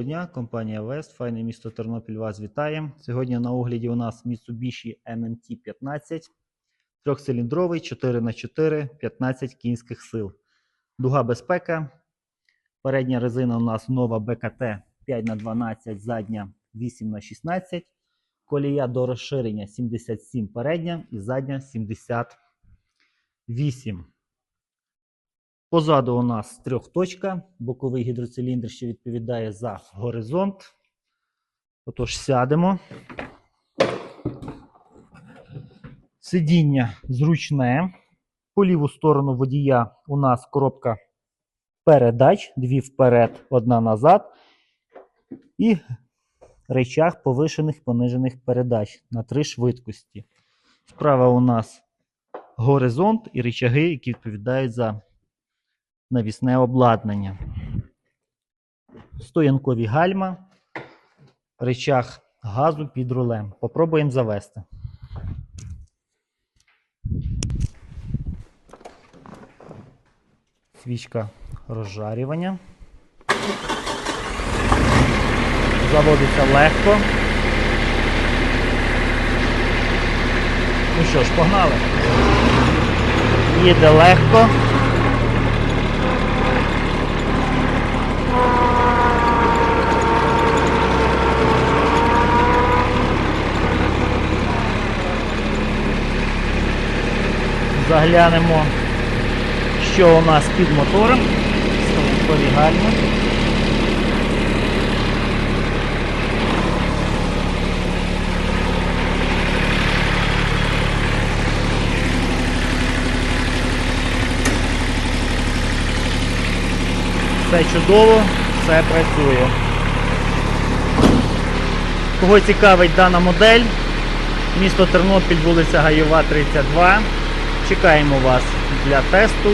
Доброго дня, компанія Вест, файне місто Тернопіль вас вітає. Сьогодні на огляді у нас Mitsubishi MMT 15, трьохциліндровий 4х4, 15 кінських сил. Дуга безпека. Передня резина у нас нова БКТ 5х12, задня 8х16. Колія до розширення 77 передня і задня 78. Позаду у нас трьохточка, боковий гідроциліндр, що відповідає за горизонт. Отож, сядемо. Сидіння зручне. По ліву сторону водія у нас коробка передач, дві вперед, одна назад. І речах повишених понижених передач на три швидкості. Справа у нас горизонт і речаги, які відповідають за навісне обладнання. Стоянкові гальма, речах газу під рулем. Попробуємо завести. Свічка розжарювання. Заводиться легко. Ну що ж, погнали. Їде легко. Заглянемо, що у нас під мотором. Гальми. Все чудово, все працює. Кого цікавить дана модель, місто Тернопіль, вулиця Гайова, 32. Чекаємо вас для тесту.